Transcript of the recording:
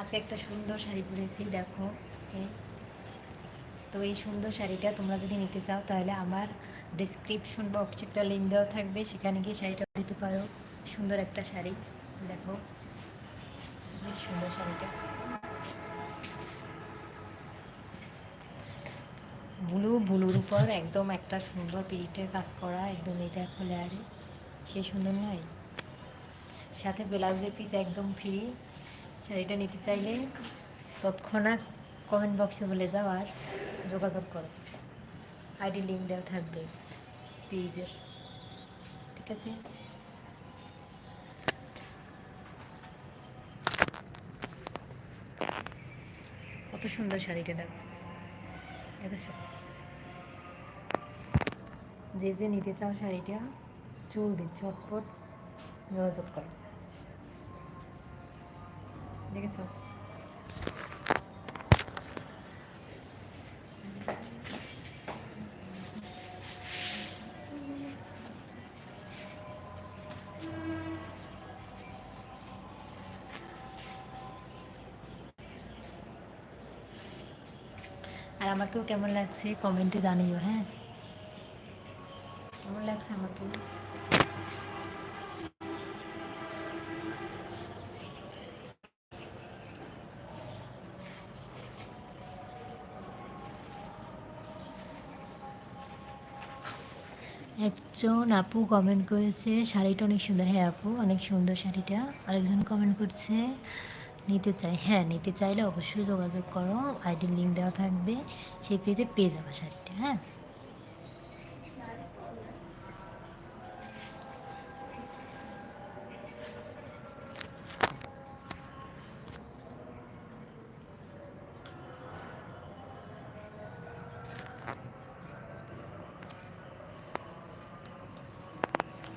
আজকে একটা সুন্দর শাড়ি পরেছি, দেখো তো এই সুন্দর শাড়িটা তোমরা যদি নিতে চাও, তাহলে আমার ডিসক্রিপশন বক্সে একটা লিঙ্ক দেওয়া থাকবে, সেখানে গিয়ে শাড়িটা দিতে পারো। সুন্দর একটা শাড়ি, দেখো। বেশ সুন্দর শাড়িটা। ব্লু, ব্লুর উপর একদম একটা সুন্দর পিরিটের কাজ করা, একদম এই দেখো লেয়ারে। সেই সুন্দর নয়? সাথে ব্লাউজের পিস একদম ফ্রি শাড়িটা নিতে চাইলে তৎক্ষণাৎ কমেন্ট বক্সে বলে যাও আর যোগাযোগ করো। আইডি লিঙ্ক দেওয়া থাকবে পেজের। ঠিক আছে? কত সুন্দর শাড়িটা দেখো। যে যে নিতে চাও শাড়িটা, চুল দিন চটপট যোগাযোগ করো। দেখেছ? আর আমাকেও কেমন লাগছে? কমেন্টে জানিও হ্যাঁ? কেমন লাগছে আমাকে একজন আপু কমেন্ট করেছে, শাড়িটা অনেক সুন্দর। হ্যাঁ আপু, অনেক সুন্দর শাড়িটা। আরেকজন কমেন্ট করছে, নিতে চাই। হ্যাঁ নিতে চাইলে অবশ্যই যোগাযোগ করো। আইডির লিঙ্ক দেওয়া থাকবে। সেই পেজে পেয়ে যাবে শাড়িটা হ্যাঁ।